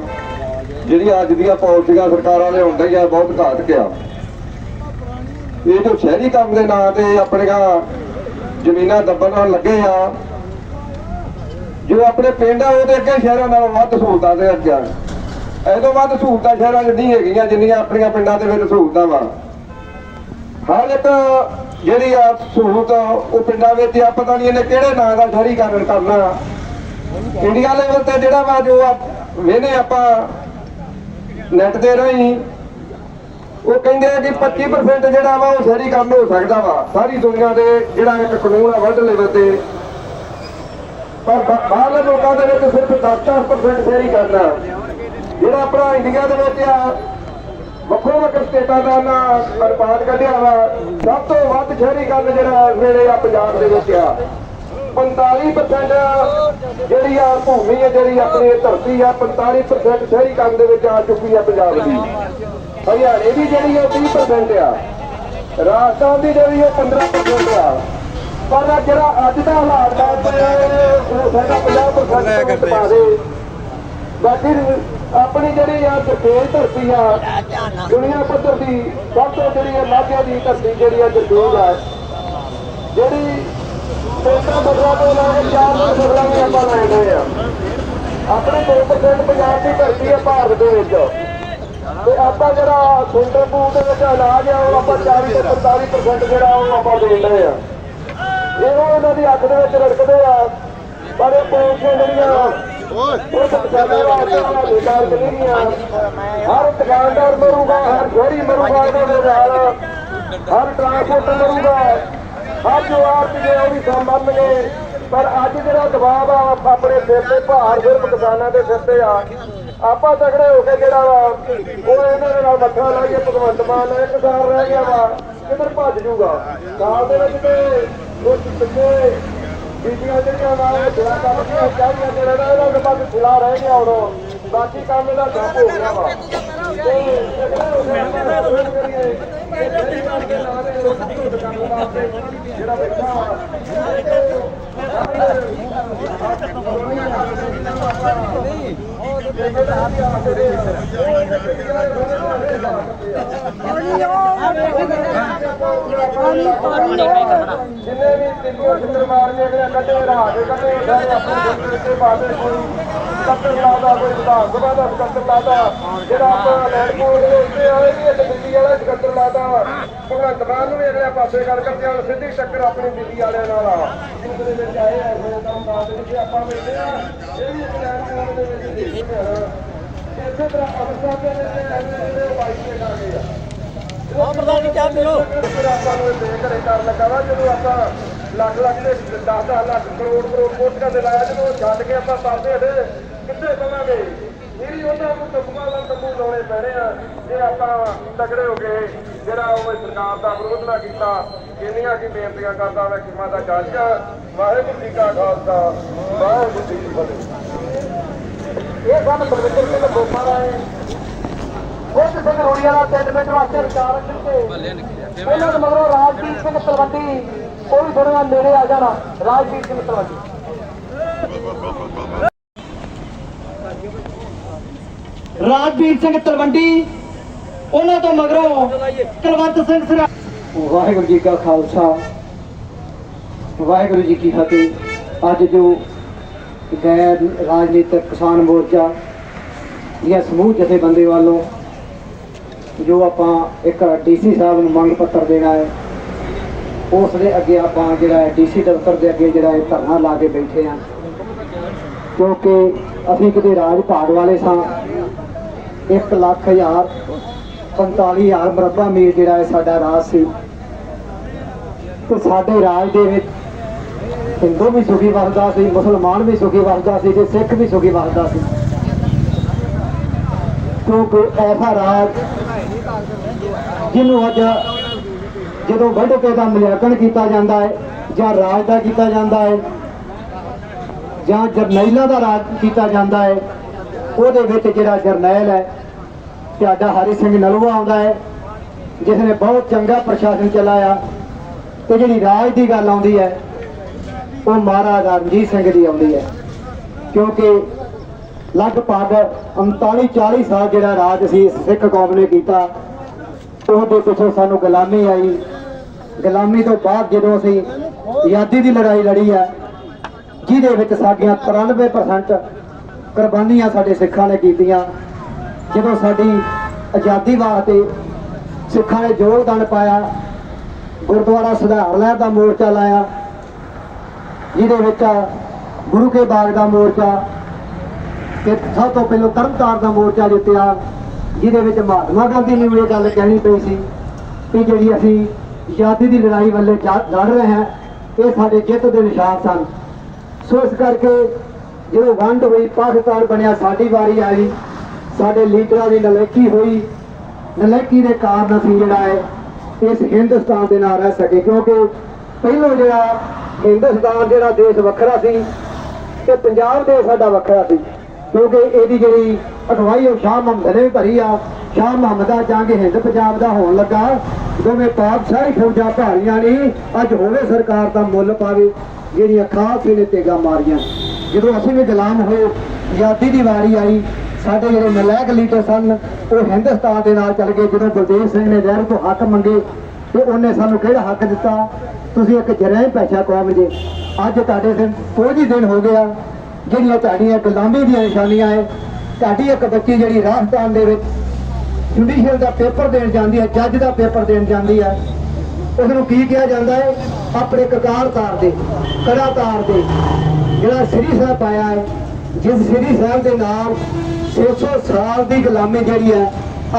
ਜਿਹੜੀਆਂ ਅੱਜ ਦੀਆਂ ਪਾਲਿਸੀਆਂ ਸਰਕਾਰਾਂ ਨੇ ਹੁੰਦੇ ਬਹੁਤ ਘਾਤਕ ਆ। ਇਹ ਜੋ ਸ਼ਹਿਰੀ ਕੰਮ ਦੇ ਨਾਂ ਤੇ ਆਪਣੀਆਂ ਜ਼ਮੀਨਾਂ ਦੱਬਣ ਲੱਗੇ ਆ, ਜੋ ਆਪਣੇ ਪਿੰਡ ਆ ਉਹਦੇ ਅੱਗੇ ਸ਼ਹਿਰਾਂ ਨਾਲੋਂ ਵੱਧ ਸਹੂਲਤਾਂ ਦੇ ਅੱਗੇ ਆ। ਐਦੋਂ ਵੱਧ ਸਹੂਲਤਾਂ ਸ਼ਹਿਰਾਂ 'ਚ ਨਹੀਂ ਹੈਗੀਆਂ, ਜਿੰਨੀਆਂ ਆਪਣੀਆਂ ਪਿੰਡਾਂ ਦੇ ਵਿੱਚ ਸਹੂਲਤਾਂ ਵਾ। ਹਰ ਇੱਕ ਜਿਹੜੀ ਆ ਸਹੂਲਤ ਉਹ ਪਿੰਡਾਂ ਵਿੱਚ ਆ, ਪਤਾ ਨਹੀਂ ਇਹਨੇ ਕਿਹੜੇ ਨਾਂ ਦਾ ਸ਼ਹਿਰੀਕਰਨ ਕਰਨਾ ਇੰਡੀਆ ਲੈਵਲ ਤੇ ਜਿਹੜਾ ਵਾ ਜੋ ਵੇਨੇ ਆਪਾਂ, ਨੈਟ ਦੇ ਰਾਹੀਂ ਉਹ ਕਹਿੰਦੇ ਆ ਕਿ 25% ਜਿਹੜਾ ਵਾ ਉਹ ਸ਼ਹਿਰੀ ਕੰਮ ਹੋ ਸਕਦਾ ਵਾ। ਸਾਰੀ ਦੁਨੀਆ ਦੇ ਜਿਹੜਾ ਇੱਕ ਕਾਨੂੰਨ ਆ ਵਰਲਡ ਲੈਵਲ ਤੇ। ਪਰ ਬਾਹਰਲੇ ਲੋਕਾਂ ਦੇ ਵਿੱਚ ਸਿਰਫ 10-10% ਸ਼ਹਿਰੀ ਕਰਨਾ ਜਿਹੜਾ ਆਪਣਾ ਇੰਡੀਆ ਦੇ ਵਿੱਚ ਆ, ਵੱਖੋ ਵੱਖ ਸਟੇਟਾਂ ਦਾ ਨਾ ਅਨੁਪਾਤ ਕੱਢਿਆ ਵਾ। ਸਭ ਤੋਂ ਵੱਧ ਸ਼ਹਿਰੀਕਰਨ ਜਿਹੜਾ ਮੇਰੇ ਆ ਪੰਜਾਬ ਦੇ ਵਿੱਚ ਆ। 45% ਜਿਹੜੀ ਆ ਭੂਮੀ ਹੈ ਜਿਹੜੀ ਆਪਣੀ ਧਰਤੀ ਆ 45% ਸ਼ਹਿਰੀਕਰਨ ਦੇ ਵਿੱਚ ਆ ਚੁੱਕੀ ਆ ਪੰਜਾਬ ਦੀ। ਹਰਿਆਣੇ ਦੀ ਜਿਹੜੀ ਉਹ 30% ਆ। ਰਾਜਸਥਾਨ ਦੀ ਜਿਹੜੀ ਉਹ 15% ਆ। ਪਰ ਜਿਹੜਾ ਅੱਜ ਦਾ ਹਾਲਾਤ ਦਾ ਉਹ ਸਾਡਾ 50% ਪਾ ਦੇ। ਬਾਕੀ ਆਪਣੀ ਜਿਹੜੀ ਆ ਦਰਖੇਜ ਧਰਤੀ ਆ ਦੁਨੀਆ ਪੱਧਰ ਦੀ ਸਭ ਤੋਂ ਜਿਹੜੀ ਆ ਲਾਭਿਆ ਦੀ ਧਰਤੀ ਜਿਹੜੀ ਆ ਦਰਖੇਜ ਆ ਜਿਹੜੀ ਸੋਚਾਂ ਬਦਲਾ ਤੋਂ ਚਾਰ ਬਦਲਾ ਵੀ ਆਪਾਂ ਲੈਣੇ ਆ। ਆਪਣੇ 2% ਪੰਜਾਬ ਦੀ ਧਰਤੀ ਆ ਭਾਰਤ ਦੇ ਵਿੱਚ। ਤੇ ਆਪਾਂ ਜਿਹੜਾ ਸੈਂਟਰ ਪੂਲ ਦੇ ਵਿੱਚ ਇਲਾਜ ਆ, ਉਹ ਆਪਾਂ 40 ਤੋਂ 45% ਜਿਹੜਾ ਉਹ ਆਪਾਂ ਦੇ ਰਹੇ ਆ। ਇਹੋ ਇਹਨਾਂ ਦੀ ਅੱਖ ਦੇ ਵਿੱਚ ਰੜਕਦੇ ਆ, ਪਰ ਇਹ ਪੌਂਚੇ ਜਿਹੜੀਆਂ ਉਹ ਸਬਜ਼ਾਂ ਵਾਸਤੇ ਉਹਨਾਂ ਦੇ ਕਾਰ ਹਰ ਦੁਕਾਨਦਾਰ ਮਰੂਗਾ, ਹਰ ਘੋੜੀ ਮਰੂਗਾ ਇਹਨਾਂ ਨਾਲ ਹਰ ਟਰਾਂਸਪੋਰਟ ਮਰੂਗਾ। ਹਰ ਜੋ ਆਰਤੀ ਹੈ ਉਹ ਵੀ ਸੰਭਲਣਗੇ ਪਰ ਅੱਜ ਜਿਹੜਾ ਦਬਾਅ ਆ ਆਪਣੇ ਸਿਰ ਤੇ, ਭਾਰ ਸਿਰਫ ਕਿਸਾਨਾਂ ਦੇ ਸਿਰ ਤੇ ਆ। ਆਪਾਂ ਤਗੜੇ ਹੋ ਕੇ ਜਿਹੜਾ ਉਹ ਇਹਨਾਂ ਦੇ ਨਾਲ ਮੱਥਾ ਲਾਈਏ, ਭਗਵੰਤ ਮਾਨ ਇੱਕ ਸਾਲ ਰਹਿ ਗਿਆ ਵਾ, ਕਿੱਧਰ ਭੱਜ ਜੂਗਾ? ਸਾਲ ਦੇ ਵਿੱਚ ਤੇ ਉਹ ਪਿੱਛੇ ਬੀਬੀਆਂ ਜਿਹੜੀਆਂ ਨਾਲ ਜਿਹੜਾ ਕੰਮ ਕੀਤੀਆਂ ਚਾਹੀਆਂ ਤੇ ਰਹਿਣਾ, ਇਹਨਾਂ ਦੇ ਪਾਸ ਖਿਲਾ ਰਹਿ ਗਿਆ ਉਦੋਂ ਬਾਕੀ ਕੰਮ ਇਹਦਾ ਠੱਪ ਹੋ ਗਿਆ ਵਾ। ਤੇ ਜਿੰਨੇ ਵੀ ਤਿੰਨੋਂ ਫਿਕਰ ਮਾਰ ਕੇ ਅਗਲੇ ਕੱਢੇ ਰਾਹ ਦੇ ਕੱਢੇ ਸਾਰੇ ਆਪਣੇ ਗੁਰਦੇ ਤੇ ਬਾਦੇ ਕੋਈ ਸਕੱਤਰ ਲਾਦਾ ਕੋਈ ਵਿਧਾਨ ਸਭਾ ਦਾ ਸਕੱਤਰ ਲਾਦਾ ਜਿਹੜਾ ਆਪਣਾ ਲੈਂਡ ਕੋਡ ਦੇ ਉੱਤੇ ਆਏ ਵੀ ਦਿੱਲੀ ਵਾਲਾ ਸਕੱਤਰ ਲਾਦਾ ਭਗਵੰਤ ਮਾਨ ਨੂੰ ਵੀ ਅਗਲੇ ਪਾਸੇ ਕਰ ਕਰਕੇ ਹੁਣ ਸਿੱਧੀ ਟੱਕਰ ਆਪਣੀ ਦਿੱਲੀ ਵਾਲਿਆਂ ਨਾਲ ਆ। ਜਿੰਦ ਦੇ ਵਿੱਚ ਆਏ ਆ ਮੇਰੇ ਕੰਮ ਦਾ ਦੇ ਵਿੱਚ ਆਪਾਂ ਮਿਲਦੇ ਆ। ਇਹ ਵੀ ਇੱਕ ਦੇ ਵਿੱਚ ਦੇਖਦੇ ਇਸੇ ਤਰ੍ਹਾਂ ਅੰਮ੍ਰਿਤਸਰ ਦੇ ਐਮਐਲਏ ਵਾਈਸ ਦੇ ਆ ਗਏ ਆ। ਉਹ ਪ੍ਰਧਾਨ ਜੀ ਚਾਹ ਪੀਓ। ਆਪਾਂ ਨੂੰ ਦੇ ਘਰੇ ਕਰ ਲੱਗਾ ਵਾ ਜਦੋਂ ਆਪਾਂ ਲੱਖ ਲੱਖ ਦੇ 10 10 ਲੱਖ ਕਰੋੜ ਕਰੋੜ ਕੋਟੀਆਂ ਦੇ ਲਾਇਆ ਜਦੋਂ ਛੱਡ ਕੇ ਆਪਾਂ ਪਾਸੇ ਹਟੇ ਕਿੱਥੇ ਪਵਾਂਗੇ ਮੇਰੀ ਉਹਨਾਂ ਨੂੰ ਤਕਮਾ ਦਾ ਤਕੂ ਲਾਉਣੇ ਪੈਣੇ ਆ। ਜੇ ਆਪਾਂ ਤਗੜੇ ਹੋ ਗਏ। ਜਿਹੜਾ ਉਹ ਸਰਕਾਰ ਦਾ ਵਿਰੋਧ ਨਾ ਕੀਤਾ ਕਿੰਨੀਆਂ ਕੀ ਬੇਨਤੀਆਂ ਕਰਦਾ ਮੈਂ ਕਿਮਾ ਦਾ ਜੱਜ ਵਾਹਿਗੁਰੂ ਜੀ ਕਾ ਖਾਲਸਾ ਵਾਹਿਗੁਰੂ ਜੀ ਕੀ ਫਤਿਹ। ਇਹ ਸਨ ਬਲਵਿੰਦਰ ਸਿੰਘ ਬੋਪਾਰਾ ਹੈ। ਉਹ ਸਿੰਘ ਰੋੜੀਆ ਦਾ ਤਿੰਨ ਮਿੰਟ ਵਾਸਤੇ ਵਿਚਾਰ ਕਰਕੇ ਉਹਨਾਂ ਦੇ ਮਗਰੋਂ ਰਾਜਦੀਪ ਸਿੰਘ ਤਲਵੰਡੀ ਵੀ ਥੋੜਾ ਨੇੜੇ ਆ ਜਾਣਾ। ਰਾਜਦੀਪ ਸਿੰਘ ਤਲਵੰਡੀ। ਰਾਜਵੀਰ ਸਿੰਘ ਤਲਵੰਡੀ, ਉਹਨਾਂ ਤੋਂ ਮਗਰੋਂ ਕੁਲਵੰਤ ਸਿੰਘ ਸਰਾ ਵਾਹਿਗੁਰੂ ਜੀ ਕਾ ਖਾਲਸਾ। ਵਾਹਿਗੁਰੂ ਜੀ ਕੀ ਫਤਿਹ। ਅੱਜ ਜੋ ਗੈਰ ਰਾਜਨੀਤਿਕ ਕਿਸਾਨ ਮੋਰਚਾ ਦੀਆਂ ਸਮੂਹ ਜਥੇਬੰਦੀ ਵੱਲੋਂ ਜੋ ਆਪਾਂ ਇੱਕ ਡੀਸੀ ਸਾਹਿਬ ਨੂੰ ਮੰਗ ਪੱਤਰ ਦੇਣਾ ਹੈ, ਉਸ ਦੇ ਅੱਗੇ ਆਪਾਂ ਜਿਹੜਾ ਹੈ ਡੀਸੀ ਦਫ਼ਤਰ ਦੇ ਅੱਗੇ ਜਿਹੜਾ ਹੈ ਧਰਨਾ ਲਾ ਕੇ ਬੈਠੇ ਹਾਂ। ਕਿਉਂਕਿ ਅਸੀਂ ਕਿਤੇ ਰਾਜ ਭਾਗ ਵਾਲੇ ਸਾਂ 1 ਲੱਖ ਹਜ਼ਾਰ 45000 ਮਰਬਾ ਮੀਲ ਜਿਹੜਾ ਹੈ ਸਾਡਾ ਰਾਜ ਸੀ। ਤੇ ਸਾਡੇ ਰਾਜ ਦੇ ਵਿੱਚ ਹਿੰਦੂ ਵੀ ਸੁਖੀ ਵਸਦਾ ਸੀ, ਮੁਸਲਮਾਨ ਵੀ ਸੁਖੀ ਵਸਦਾ ਸੀ ਤੇ ਸਿੱਖ ਵੀ ਸੁਖੀ ਵਸਦਾ ਸੀ। ਕਿਉਂਕਿ ਐਸਾ ਰਾਜ ਜਿਹਨੂੰ ਅੱਜ ਜਦੋਂ ਵੱਢ ਕੇ ਦਾ ਮੁਲਾਂਕਣ ਕੀਤਾ ਜਾਂਦਾ ਹੈ ਜਾਂ ਰਾਜ ਦਾ ਕੀਤਾ ਜਾਂਦਾ ਹੈ ਜਾਂ ਜਰਨੈਲਾਂ ਦਾ ਰਾਜ ਕੀਤਾ ਜਾਂਦਾ ਹੈ ਉਹਦੇ ਵਿੱਚ ਜਿਹੜਾ ਜਰਨੈਲ ਹੈ, ਤੁਹਾਡਾ ਹਰੀ ਸਿੰਘ ਨਲੂਆ ਆਉਂਦਾ ਹੈ ਜਿਸ ਨੇ ਬਹੁਤ ਚੰਗਾ ਪ੍ਰਸ਼ਾਸਨ ਚਲਾਇਆ। ਤੇ ਜਿਹੜੀ ਰਾਜ ਦੀ ਗੱਲ ਆਉਂਦੀ ਹੈ, ਉਹ ਮਹਾਰਾਜਾ ਰਣਜੀਤ ਸਿੰਘ ਦੀ ਆਉਂਦੀ ਹੈ। ਕਿਉਂਕਿ ਲਗਭਗ 39 40 ਸਾਲ ਜਿਹੜਾ ਰਾਜ ਸੀ, ਸਿੱਖ ਕੌਮ ਨੇ ਕੀਤਾ, ਉਹਦੇ ਪਿੱਛੋਂ ਸਾਨੂੰ ਗੁਲਾਮੀ ਆਈ। ਗੁਲਾਮੀ ਤੋਂ ਬਾਅਦ ਜਦੋਂ ਅਸੀਂ ਆਜ਼ਾਦੀ ਦੀ ਲੜਾਈ ਲੜੀ ਆ ਜਿਹਦੇ ਵਿੱਚ ਸਾਡੀਆਂ 93% ਕੁਰਬਾਨੀਆਂ ਸਾਡੇ ਸਿੱਖਾਂ ਨੇ ਕੀਤੀਆਂ। ਜਦੋਂ ਸਾਡੀ ਆਜ਼ਾਦੀ ਵਾਸਤੇ ਸਿੱਖਾਂ ਨੇ ਯੋਗਦਾਨ ਪਾਇਆ, ਗੁਰਦੁਆਰਾ ਸੁਧਾਰ ਲਹਿਰ ਦਾ ਮੋਰਚਾ ਲਾਇਆ, ਜਿਹਦੇ ਵਿੱਚ ਗੁਰੂ ਕੇ ਬਾਗ ਦਾ ਮੋਰਚਾ ਤੇ ਸਭ ਤੋਂ ਪਹਿਲਾਂ ਤਰਨਤਾਰਨ ਦਾ ਮੋਰਚਾ ਜਿੱਤਿਆ, ਜਿਹਦੇ ਵਿੱਚ ਮਹਾਤਮਾ ਗਾਂਧੀ ਨੇ ਵੀ ਇਹ ਗੱਲ ਕਹਿਣੀ ਪਈ ਸੀ ਕਿ ਜਿਹੜੀ ਅਸੀਂ ਆਜ਼ਾਦੀ ਦੀ ਲੜਾਈ ਵੱਲੇ ਜਾ- ਲੜ ਰਹੇ ਹਾਂ, ਇਹ ਸਾਡੇ ਜਿੱਤ ਦੇ ਨਿਸ਼ਾਨ ਸਨ। ਸੋ ਇਸ ਕਰਕੇ ਜਦੋਂ ਵੰਡ ਹੋਈ, ਪਾਕਿਸਤਾਨ ਬਣਿਆ, ਸਾਡੀ ਵਾਰੀ ਆਈ। ਸਾਡੇ ਲੀਡਰਾਂ ਦੀ ਨਲੇਕੀ ਹੋਈ। ਨਲੇਕੀ ਦੇ ਕਾਰਨ ਅਸੀਂ ਜਿਹੜਾ ਹੈ, ਇਸ ਹਿੰਦੁਸਤਾਨ ਦੇ ਨਾਲ ਰਹਿ ਸਕੇ। ਕਿਉਂਕਿ ਪਹਿਲੋਂ ਜਿਹੜਾ ਹਿੰਦੁਸਤਾਨ ਜਿਹੜਾ ਦੇਸ਼ ਵੱਖਰਾ ਸੀ, ਤੇ ਪੰਜਾਬ ਦੇ ਸਾਡਾ ਵੱਖਰਾ ਸੀ। ਕਿਉਂਕਿ ਇਹਦੀ ਜਿਹੜੀ ਅਗਵਾਈ ਉਹ ਸ਼ਾਹ ਮੁਹੰਮਦ ਨੇ ਭਰੀ ਆ। ਸ਼ਾਹ ਮੁਹੰਮਦ ਦਾ ਜੰਗ ਹਿੰਦ ਪੰਜਾਬ ਦਾ ਹੋਣ ਲੱਗਾ। ਦੋਵੇਂ ਪਾਕ ਸਾਰੀ ਫੌਜਾਂ ਭਾਰੀਆਂ ਨਹੀਂ ਅੱਜ ਹੋਵੇ ਸਰਕਾਰ ਦਾ ਮੁੱਲ ਪਾਵੇ, ਜਿਹੜੀਆਂ ਖਾਸ ਨੇ ਤੇਗਾ ਮਾਰੀਆਂ ਜਦੋਂ ਅਸੀਂ ਵੀ ਗੁਲਾਮ ਹੋਏ, ਆਜ਼ਾਦੀ ਦੀ ਵਾਰੀ ਆਈ, ਸਾਡੇ ਜਿਹੜੇ ਨਲਾਇਕ ਲੀਡਰ ਸਨ, ਉਹ ਹਿੰਦੁਸਤਾਨ ਦੇ ਨਾਲ ਚੱਲ ਗਏ। ਜਦੋਂ ਬਲਦੇਵ ਸਿੰਘ ਨੇ ਜ਼ਹਿਰ ਤੋਂ ਹੱਕ ਮੰਗੇ, ਤੇ ਉਹਨੇ ਸਾਨੂੰ ਕਿਹੜਾ ਹੱਕ ਦਿੱਤਾ? ਤੁਸੀਂ ਇੱਕ ਜਰੈਂ ਪੈਸਾ ਕੌਮ ਜੇ। ਅੱਜ ਤੁਹਾਡੇ ਦਿਨ ਕੁਝ ਹੀ ਦਿਨ ਹੋ ਗਿਆ, ਜਿਹੜੀਆਂ ਤੁਹਾਡੀਆਂ ਗੁਲਾਮੀ ਦੀਆਂ ਨਿਸ਼ਾਨੀਆਂ ਹੈ ਤੁਹਾਡੀ ਇੱਕ ਬੱਚੀ ਜਿਹੜੀ ਰਾਜਸਥਾਨ ਦੇ ਵਿੱਚ ਜੁਡੀਸ਼ੀਅਲ ਦਾ ਪੇਪਰ ਦੇਣ ਜਾਂਦੀ ਹੈ ਜੱਜ ਦਾ ਪੇਪਰ ਦੇਣ ਜਾਂਦੀ ਹੈ ਉਸ ਨੂੰ ਕੀ ਕਿਹਾ ਜਾਂਦਾ ਹੈ ਆਪਣੇ ਕਕਾਰ ਤਾਰ ਦੇ, ਕੜਾ ਤਾਰ ਦੇ। ਜਿਹੜਾ ਸ੍ਰੀ ਸਾਹਿਬ ਆਇਆ ਹੈ, ਜਿਸ ਸ੍ਰੀ ਸਾਹਿਬ ਦੇ ਨਾਲ 600 ਸਾਲ ਦੀ ਗੁਲਾਮੀ ਜਿਹੜੀ ਹੈ,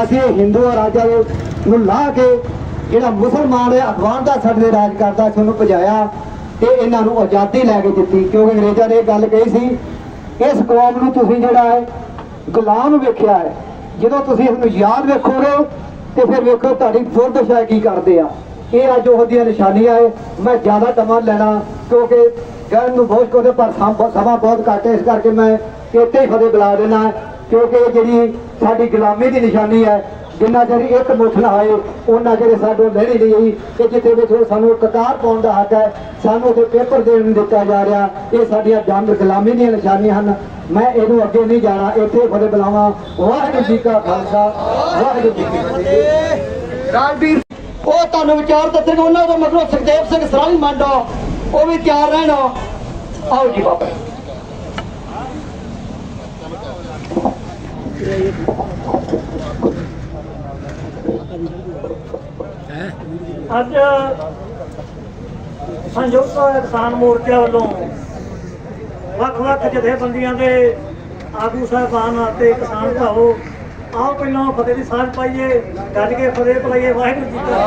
ਅਸੀਂ ਇਹ ਹਿੰਦੂ ਰਾਜਾ ਨੂੰ ਲਾ ਕੇ ਜਿਹੜਾ ਮੁਸਲਮਾਨ ਹੈ ਅਫਗਾਨ ਦਾ ਸਾਡੇ ਰਾਜ ਕਰਦਾ ਸੀ ਉਹਨੂੰ ਭਜਾਇਆ ਤੇ ਇਹਨਾਂ ਨੂੰ ਆਜ਼ਾਦੀ ਲੈ ਕੇ ਦਿੱਤੀ। ਕਿਉਂਕਿ ਅੰਗਰੇਜ਼ਾਂ ਨੇ ਇਹ ਗੱਲ ਕਹੀ ਸੀ, ਇਸ ਕੌਮ ਨੂੰ ਤੁਸੀਂ ਜਿਹੜਾ ਹੈ, ਗੁਲਾਮ ਵੇਖਿਆ ਹੈ। ਜਦੋਂ ਤੁਸੀਂ ਇਸ ਨੂੰ ਯਾਦ ਵੇਖੋਗੇ ਤੇ ਫਿਰ ਵੇਖੋ ਤੁਹਾਡੀ ਦੁਰਦਸ਼ਾ ਕੀ ਕਰਦੇ ਆ। ਇਹ ਅੱਜ ਉਹਦੀਆਂ ਨਿਸ਼ਾਨੀਆਂ ਹੈ, ਮੈਂ ਜ਼ਿਆਦਾ ਟਮਾ ਲੈਣਾ ਕਿਉਂਕਿ ਕਹਿਣ ਨੂੰ ਬਹੁਤ ਕੋਦੇ ਪਰ ਸਮਾਂ ਬਹੁਤ ਘੱਟ ਹੈ, ਇਸ ਕਰਕੇ ਮੈਂ ਇੱਥੇ ਹੀ ਫਤਿਹ ਬੁਲਾ ਦੇਣਾ ਕਿਉਂਕਿ ਇਹ ਜਿਹੜੀ ਸਾਡੀ ਗੁਲਾਮੀ ਦੀ ਨਿਸ਼ਾਨੀ ਹੈ, ਜਿੰਨਾ ਚਿਰ ਇੱਕ ਮੁੱਠ ਨਾ ਆਏ, ਉਹਨਾਂ ਜਿਹੜੇ ਸਾਡੇ ਲੈਣੀ ਨਹੀਂ ਹੋਈ ਕਿ ਜਿੱਥੇ ਵਿੱਚ ਸਾਨੂੰ ਕਤਾਰ ਪਾਉਣ ਦਾ ਹੱਕ ਹੈ, ਸਾਨੂੰ ਉੱਥੇ ਪੇਪਰ ਦੇਣ ਨੂੰ ਦਿੱਤਾ ਜਾ ਰਿਹਾ, ਇਹ ਸਾਡੀਆਂ ਜੰਗ ਗੁਲਾਮੀ ਦੀਆਂ ਨਿਸ਼ਾਨੀਆਂ ਹਨ। ਮੈਂ ਇਹਨੂੰ ਅੱਗੇ ਨਹੀਂ ਜਾਣਾ, ਇੱਥੇ ਫਤਿਹ ਬੁਲਾਵਾਂ। ਵਾਹਿਗੁਰੂ ਜੀ ਕਾ ਖਾਲਸਾ, ਵਾਹਿਗੁਰੂ ਜੀ ਕੀ ਫਤਿਹ। ਰਾਜਵੀਰ, ਉਹ ਤੁਹਾਨੂੰ ਵਿਚਾਰ ਦੱਸਣਗੇ ਉਹਨਾਂ ਤੋਂ ਮਤਲਬ ਸੁਖਦੇਵ ਸਿੰਘ ਸਰਾਣੀ ਮੰਡੋ ਉਹ ਵੀ ਤਿਆਰ ਰਹਿਣ ਆਓ। ਜੀ ਬਾਬਾ। ਅੱਜ ਸੰਯੁਕਤ ਕਿਸਾਨ ਮੋਰਚਾ ਵੱਲੋਂ ਵੱਖ-ਵੱਖ ਜਥੇਬੰਦੀਆਂ ਦੇ ਆਗੂ, ਸਾਹਿਬਾਨ ਅਤੇ ਕਿਸਾਨ ਭਰਾਵੋ ਆਓ ਪਹਿਲਾਂ ਫਤਿਹ ਦੀ ਸਾਂਝ ਪਾਈਏ, ਗੱਜ ਕੇ ਫਤਿਹ ਪਲਾਈਏ ਵਾਹਿਗੁਰੂ ਜੀ ਕਾ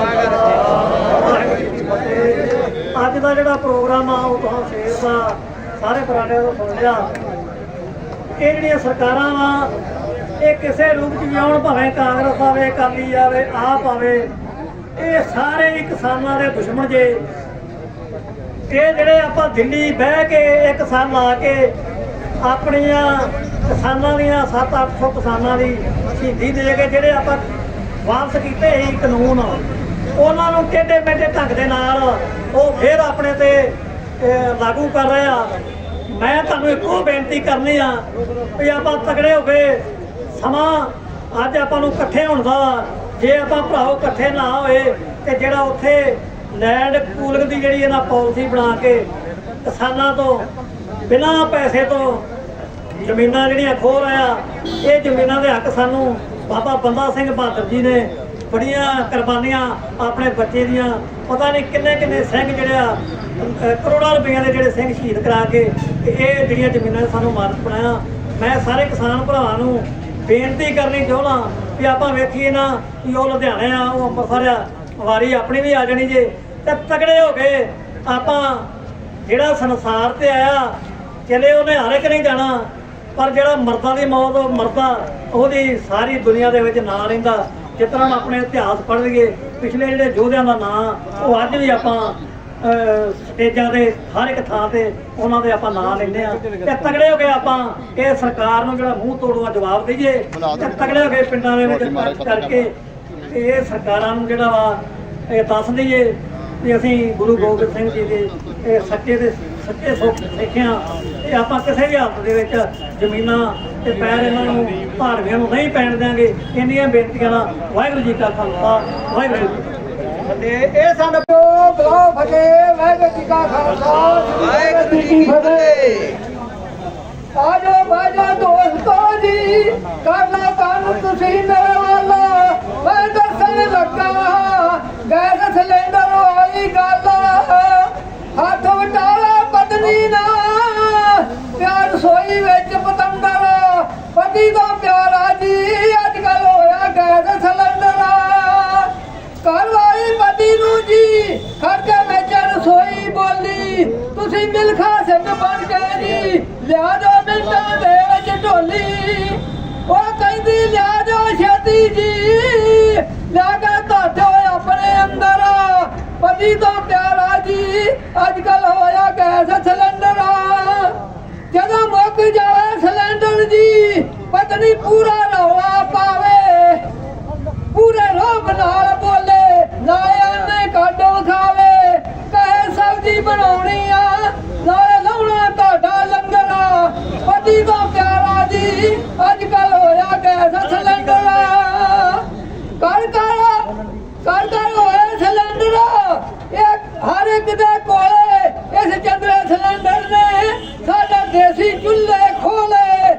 ਵਾਹਿਗੁਰੂ ਜੀ ਫਤਿਹ ਅੱਜ ਦਾ ਜਿਹੜਾ ਪ੍ਰੋਗਰਾਮ ਆ, ਉਹ ਤੁਹਾਨੂੰ ਸ਼ੇਰ ਦਾ ਸਾਰੇ ਪੁਰਾਣਿਆਂ ਤੋਂ ਸੁਣ ਲਿਆ। ਇਹ ਜਿਹੜੀਆਂ ਸਰਕਾਰਾਂ ਵਾ, ਇਹ ਕਿਸੇ ਰੂਪ ਚ ਵੀ ਆਉਣ, ਭਾਵੇਂ ਕਾਂਗਰਸ ਆਵੇ, ਅਕਾਲੀ ਆਵੇ, ਆਪ ਆਵੇ, ਇਹ ਸਾਰੇ ਹੀ ਕਿਸਾਨਾਂ ਦੇ ਦੁਸ਼ਮਣ ਜੇ। ਇਹ ਜਿਹੜੇ ਆਪਾਂ ਦਿੱਲੀ ਬਹਿ ਕੇ ਇੱਕ ਸਾਲ ਲਾ ਕੇ ਆਪਣੀਆਂ ਕਿਸਾਨਾਂ ਦੀਆਂ 7-800 ਕਿਸਾਨਾਂ ਦੀ ਸ਼ਹੀਦੀ ਦੇ ਕੇ ਜਿਹੜੇ ਆਪਾਂ ਵਾਪਸ ਕੀਤੇ ਸੀ ਕਾਨੂੰਨ, ਉਹਨਾਂ ਨੂੰ ਟੇਢੇ ਮੇਢੇ ਢੰਗ ਦੇ ਨਾਲ ਉਹ ਫੇਰ ਆਪਣੇ ਤੇ ਲਾਗੂ ਕਰ ਰਹੇ ਆ ਮੈਂ ਤੁਹਾਨੂੰ ਇੱਕੋ ਬੇਨਤੀ ਕਰਨੀ ਆ ਵੀ ਆਪਾਂ ਤਗੜੇ ਹੋ ਕੇ ਸਮਾਂ ਅੱਜ ਆਪਾਂ ਨੂੰ ਇਕੱਠੇ ਹੋਣ ਦਾ ਵਾ। ਜੇ ਆਪਾਂ ਭਰਾਓ ਇਕੱਠੇ ਨਾ ਹੋਏ, ਤੇ ਜਿਹੜਾ ਉੱਥੇ ਲੈਂਡ ਪੂਲਿੰਗ ਦੀ ਜਿਹੜੀ ਇਹਨਾਂ ਪਾਲਿਸੀ ਬਣਾ ਕੇ ਕਿਸਾਨਾਂ ਤੋਂ ਬਿਨਾਂ ਪੈਸੇ ਤੋਂ ਜ਼ਮੀਨਾਂ ਜਿਹੜੀਆਂ ਖੋਹ ਰਿਹਾ ਇਹ ਜ਼ਮੀਨਾਂ ਦੇ ਹੱਕ ਸਾਨੂੰ ਬਾਬਾ ਬੰਦਾ ਸਿੰਘ ਬਹਾਦਰ ਜੀ ਨੇ ਬੜੀਆਂ ਕੁਰਬਾਨੀਆਂ ਆਪਣੇ ਬੱਚੇ ਦੀਆਂ। ਪਤਾ ਨਹੀਂ ਕਿੰਨੇ ਕਿੰਨੇ ਸਿੰਘ ਜਿਹੜੇ ਆ ਕਰੋੜਾਂ ਰੁਪਈਆਂ ਦੇ ਜਿਹੜੇ ਸਿੰਘ ਸ਼ਹੀਦ ਕਰਾ ਕੇ ਤੇ ਇਹ ਜਿਹੜੀਆਂ ਜ਼ਮੀਨਾਂ ਸਾਨੂੰ ਮਾਲਕ ਬਣਾਇਆ। ਮੈਂ ਸਾਰੇ ਕਿਸਾਨ ਭਰਾਵਾਂ ਨੂੰ ਬੇਨਤੀ ਕਰਨੀ ਚਾਹੁੰਦਾ ਵੀ ਆਪਾਂ ਵੇਖੀਏ ਨਾ ਕਿ ਉਹ ਲੁਧਿਆਣੇ ਆ, ਉਹ ਅੰਮ੍ਰਿਤਸਰ ਆ, ਵਾਰੀ ਆਪਣੀ ਵੀ ਆ ਜਾਣੀ ਜੇ। ਤੇ ਤਗੜੇ ਹੋ ਕੇ ਆਪਾਂ ਜਿਹੜਾ ਸੰਸਾਰ ਤੇ ਆਇਆ ਚਲੇ ਉਹਨੇ ਹਰ ਇੱਕ ਨਹੀਂ ਜਾਣਾ, ਪਰ ਜਿਹੜਾ ਮਰਦਾਂ ਦੀ ਮੌਤ, ਉਹ ਮਰਦਾ ਉਹਦੀ ਸਾਰੀ ਦੁਨੀਆ ਦੇ ਵਿੱਚ ਨਾਂ ਰਹਿੰਦਾ। ਜਿਸ ਤਰ੍ਹਾਂ ਆਪਣੇ ਇਤਿਹਾਸ ਪੜ੍ਹ ਲਈਏ, ਪਿਛਲੇ ਜਿਹੜੇ ਯੋਧਿਆਂ ਦਾ ਨਾਂ, ਉਹ ਅੱਜ ਵੀ ਆਪਾਂ ਸਟੇਜਾਂ ਦੇ, ਹਰ ਇੱਕ ਥਾਂ ਤੇ ਉਹਨਾਂ ਦੇ ਆਪਾਂ ਨਾਂ ਲੈਂਦੇ ਆ ਤੇ ਤਗੜੇ ਹੋ ਕੇ ਆਪਾਂ ਇਹ ਸਰਕਾਰ ਨੂੰ ਜਿਹੜਾ ਮੂੰਹ ਤੋੜਵਾ ਜਵਾਬ ਦਈਏ, ਤੇ ਤਗੜੇ ਹੋ ਕੇ ਪਿੰਡਾਂ ਦੇ ਵਿੱਚ ਇਕੱਠ ਕਰਕੇ ਇਹ ਸਰਕਾਰਾਂ ਨੂੰ ਜਿਹੜਾ ਵਾ, ਇਹ ਦੱਸ ਦਈਏ ਕਿ ਅਸੀਂ ਗੁਰੂ ਗੋਬਿੰਦ ਸਿੰਘ ਜੀ ਦੇ, ਇਹ ਸੱਚੇ ਦੇ ਸੱਚੇ ਸੁੱਖ ਸਿੱਖਿਆ ਇਹ ਆਪਾਂ ਕਿਸੇ ਵੀ ਹਾਲਤ ਦੇ ਵਿੱਚ ਜ਼ਮੀਨਾਂ ਤੇ ਪੈਰ ਇਹਨਾਂ ਨੂੰ ਭਾਰਵੀਆਂ ਨੂੰ ਨਹੀਂ ਪੈਣ ਦਿਆਂਗੇ। ਇੰਨੀਆਂ ਬੇਨਤੀਆਂ ਨਾਲ ਵਾਹਿਗੁਰੂ ਜੀ ਕਾ ਖਾਲਸਾ ਵਾਹਿਗੁਰੂ। ਤੇ ਇਹ ਸਾਨੂੰ ਬਲਾਓ ਫਤਿਹ ਵਾਹਿਗੁਰੂ ਜੀ ਕਾ ਖਾਲਸਾ ਵਾਹਿਗੁਰੂ ਜੀ ਕੀ ਫਤਿਹ। ਆਜੋ ਬਾਜੋ ਦੋਸਤੋ ਜੀ ਕਰਨਾ ਕੰਨ ਤੁਸੀਂ ਮੇਰੇ ਵੱਲ। ਮੈਂ ਦੱਸਣ ਲੱਗਾ ਗੈਸ ਸਿਲੰਡਰ ਵਾਲੀ ਗੱਲ ਤੁਸੀਂ ਮਿਲਖਾ ਸਿੰਘ ਬਣ ਗਏ ਜੀ, ਲਿਆ ਦੋ ਮਿੰਟਾਂ ਦੇ ਵਿੱਚ ਢੋਲੀ। ਉਹ ਕਹਿੰਦੀ, ਲਿਆ ਦੋ ਛੇਤੀ ਜੀ। ਲਿਆ ਕੇ ਧਾਤੋ ਆਪਣੇ ਅੰਦਰ। ਪਤੀ ਤੋਂ ਪਿਆਰਾ ਜੀ ਅੱਜ ਕੱਲ ਹੋਇਆ ਗੈਸ ਸਿਲੰਡਰ। ਜਦੋਂ ਮੁੱਕ ਜਾਵੇ ਸਿਲੰਡਰ ਜੀ, ਪਤਨੀ ਪੂਰਾ ਰੌਲਾ ਪਾਵੇ। ਪੂਰੇ ਰੋਗ ਨਾਲ ਬੋਲੇ, ਨਾ ਆਨੇ ਕਾਢੋ ਪਿਆਰਾ ਜੀ ਅੱਜ ਕੱਲ ਹੋਇਆ ਗੈਸ ਸਿਲੰਡਰ ਕਰ ਕਰ ਕਰ ਕਰ ਹੋਇਆ ਸਿਲੰਡਰ ਇਹ ਹਰ ਇੱਕ ਦੇ ਕੋਲੇ ਇਸ ਚੰਦਰੇ ਸਿਲੰਡਰ ਨੇ ਸਾਡਾ ਦੇਸੀ ਚੁੱਲ੍ਹੇ ਖੋਲੇ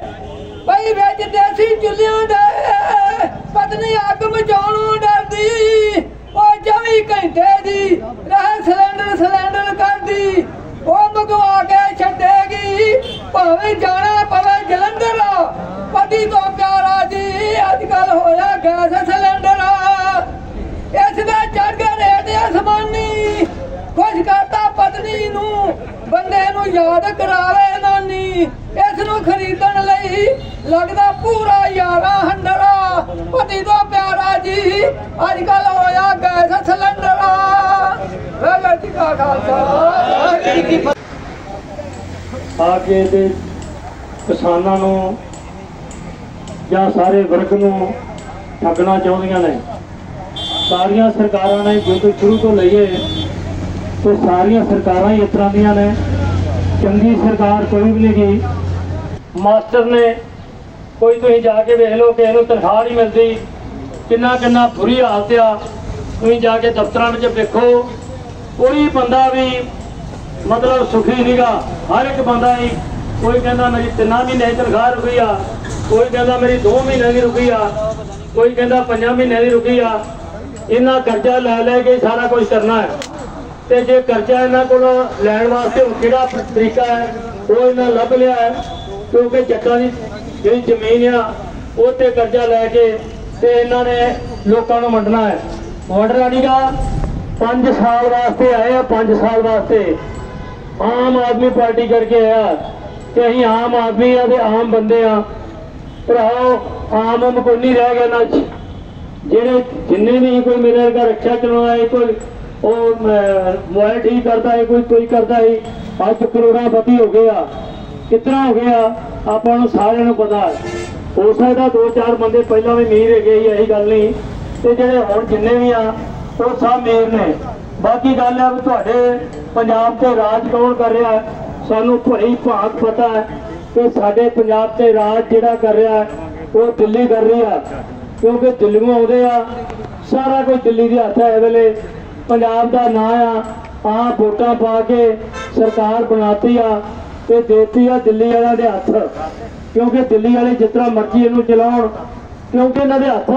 ਪਈ ਵਿੱਚ ਦੇਸੀ ਚੁੱਲ੍ਹਿਆਂ ਦੇ ਪਤਨੀ ਅੱਗ ਬਚਾਉਣੋਂ ਡਰਦੀ ਉਹ 24 ਘੰਟੇ ਦੀ ਰਹਿ ਸਿਲੰਡਰ ਸਿਲੰਡਰ ਕਰਦੀ ਉਹ ਮਗਵਾ ਕੇ ਛੱਡੇਗੀ ਭਾਵੇਂ ਜਾਣਾ ਪਵੇ ਜਲੰਧਰ ਪਤੀ ਤੋਂ ਪਿਆਰਾ ਜੀ ਅੱਜ ਕੱਲ ਹੋਇਆ ਗੈਸ ਸਿਲੰਡਰ ਇਸ ਦਾ ਚੜ ਗਿਆ ਰੇਟ ਅਸਮਾਨੀ ਖੁਸ਼ ਕਰਤਾ ਪਤਨੀ ਨੂੰ ਬੰਦੇ ਨੂੰ ਯਾਦ ਕਰਾਵੇ ਨਾਨੀ ਇਸ ਨੂੰ ਖਰੀਦਣ ਲਈ ਲੱਗਦਾ ਪੂਰਾ ਯਾਰਾ ਹੰਡਰਾ ਪਤੀ ਤੋਂ ਪਿਆਰਾ ਜੀ ਅੱਜ ਕੱਲ ਹੋਇਆ ਗੈਸ ਸਿਲੰਡਰ ਵਾਹਿਗੁਰੂ ਜੀ ਕਾ ਖਾਲਸਾ ਵਾਹਿਗੁਰੂ ਜੀ ਕੀ ਆ ਕੇ ਤੇ ਕਿਸਾਨਾਂ ਨੂੰ ਜਾਂ ਸਾਰੇ ਵਰਗ ਨੂੰ ਠੱਗਣਾ ਚਾਹੁੰਦੀਆਂ ਨੇ। ਸਾਰੀਆਂ ਸਰਕਾਰਾਂ ਨੇ ਜਦੋਂ ਸ਼ੁਰੂ ਤੋਂ ਲਈਏ ਤੇ ਸਾਰੀਆਂ ਸਰਕਾਰਾਂ ਹੀ ਇਸ ਤਰ੍ਹਾਂ ਦੀਆਂ ਨੇ। ਚੰਗੀ ਸਰਕਾਰ ਕੋਈ ਵੀ ਨਹੀਂ ਗਈ। ਮਾਸਟਰ ਨੇ ਕੋਈ ਤੁਸੀਂ ਜਾ ਕੇ ਵੇਖ ਲਓ ਕਿ ਇਹਨੂੰ ਤਨਖਾਹ ਨਹੀਂ ਮਿਲਦੀ। ਕਿੰਨਾ ਕਿੰਨਾ ਬੁਰੀ ਹਾਲਤ ਆ। ਤੁਸੀਂ ਜਾ ਕੇ ਦਫ਼ਤਰਾਂ ਵਿੱਚ ਵੇਖੋ, ਕੋਈ ਬੰਦਾ ਵੀ ਮਤਲਬ ਸੁਖੀ ਨਹੀਂਗਾ ਹਰ ਇੱਕ ਬੰਦਾ ਹੀ ਕੋਈ ਕਹਿੰਦਾ ਮੇਰੀ ਤਿੰਨਾਂ ਮਹੀਨੇ ਦੀ ਤਨਖਾਹ ਰੁਕੀ ਆ, ਕੋਈ ਕਹਿੰਦਾ ਮੇਰੀ 2 ਮਹੀਨੇ ਦੀ ਰੁਕੀ ਆ, ਕੋਈ ਕਹਿੰਦਾ 5 ਮਹੀਨੇ ਦੀ ਰੁਕੀ ਆ। ਇਹਨਾਂ ਕਰਜ਼ਾ ਲੈ ਲੈ ਕੇ ਸਾਰਾ ਕੁਝ ਕਰਨਾ ਹੈ। ਤੇ ਜੇ ਕਰਜ਼ਾ ਇਹਨਾਂ ਕੋਲ ਲੈਣ ਵਾਸਤੇ ਕਿਹੜਾ ਤਰੀਕਾ ਹੈ, ਉਹ ਇਹਨਾਂ ਲੱਭ ਲਿਆ ਹੈ, ਕਿਉਂਕਿ ਜੱਟਾਂ ਦੀ ਜਿਹੜੀ ਜ਼ਮੀਨ ਆ, ਉਹ ਤੇ ਕਰਜ਼ਾ ਲੈ ਕੇ ਤੇ ਇਹਨਾਂ ਨੇ ਲੋਕਾਂ ਨੂੰ ਵੰਡਣਾ ਹੈ। ਵੰਡਣਾ ਨਹੀਂਗਾ 5 ਸਾਲ ਵਾਸਤੇ ਆਏ ਆ 5 ਸਾਲ ਵਾਸਤੇ। ਆਮ ਆਦਮੀ ਪਾਰਟੀ ਕਰਕੇ ਆਇਆ ਕਿ ਅਸੀਂ ਆਮ ਆਦਮੀ ਆ ਤੇ ਆਮ ਬੰਦੇ ਆ। ਭਰਾਓ, ਆਮ ਆਮ ਕੋਈ ਨਹੀਂ ਰਹਿ ਗਿਆ ਨਾ। ਜਿਹੜੇ ਜਿੰਨੇ ਵੀ ਕੋਈ ਮੇਰੇ ਵਰਗਾ ਰੱਖਿਆ ਚਲਾਉਣਾ ਹੈ, ਕੋਈ ਉਹ ਮੋਬਾਈਲ ਠੀਕ ਕਰਦਾ ਹੈ, ਕੋਈ ਕੋਈ ਕਰਦਾ ਹੈ, ਅੱਜ ਕਰੋੜਾਂ ਪਤੀ ਹੋ ਗਏ ਆ। ਕਿਤਨਾ ਹੋ ਗਿਆ, ਆਪਾਂ ਨੂੰ ਸਾਰਿਆਂ ਨੂੰ ਪਤਾ ਹੈ। ਹੋ ਸਕਦਾ ਦੋ ਚਾਰ ਬੰਦੇ ਪਹਿਲਾਂ ਵੀ ਮੀਰ ਹੈਗੇ ਹੀ ਇਹੀ ਗੱਲ ਨਹੀਂ। ਤੇ ਜਿਹੜੇ ਹੁਣ ਜਿੰਨੇ ਵੀ ਆ, ਉਹ ਸਭ ਮੀਰ ਨੇ। ਬਾਕੀ ਗੱਲ ਹੈ ਵੀ ਤੁਹਾਡੇ ਪੰਜਾਬ ਤੇ ਰਾਜ ਕੌਣ ਕਰ ਰਿਹਾ ਸਾਨੂੰ ਭਲੀ ਭਾਂਤ ਪਤਾ ਹੈ ਕਿ ਸਾਡੇ ਪੰਜਾਬ ਤੇ ਰਾਜ ਜਿਹੜਾ ਕਰ ਰਿਹਾ ਉਹ ਦਿੱਲੀ ਕਰ ਰਹੀ ਆ ਕਿਉਂਕਿ ਦਿੱਲੀੋਂ ਆਉਂਦੇ ਆ, ਸਾਰਾ ਕੁਝ ਦਿੱਲੀ ਦੇ ਹੱਥ ਹੈ ਇਹ ਵੇਲੇ। ਪੰਜਾਬ ਦਾ ਨਾਂ ਆ ਆ ਵੋਟਾਂ ਪਾ ਕੇ ਸਰਕਾਰ ਬਣਾਤੀ ਆ ਤੇ ਦੇਤੀ ਆ ਦਿੱਲੀ ਵਾਲਿਆਂ ਦੇ ਹੱਥ। ਕਿਉਂਕਿ ਦਿੱਲੀ ਵਾਲੇ ਜਿਸ ਤਰ੍ਹਾਂ ਮਰਜ਼ੀ ਇਹਨੂੰ ਚਲਾਉਣ, ਕਿਉਂਕਿ ਇਹਨਾਂ ਦੇ ਹੱਥ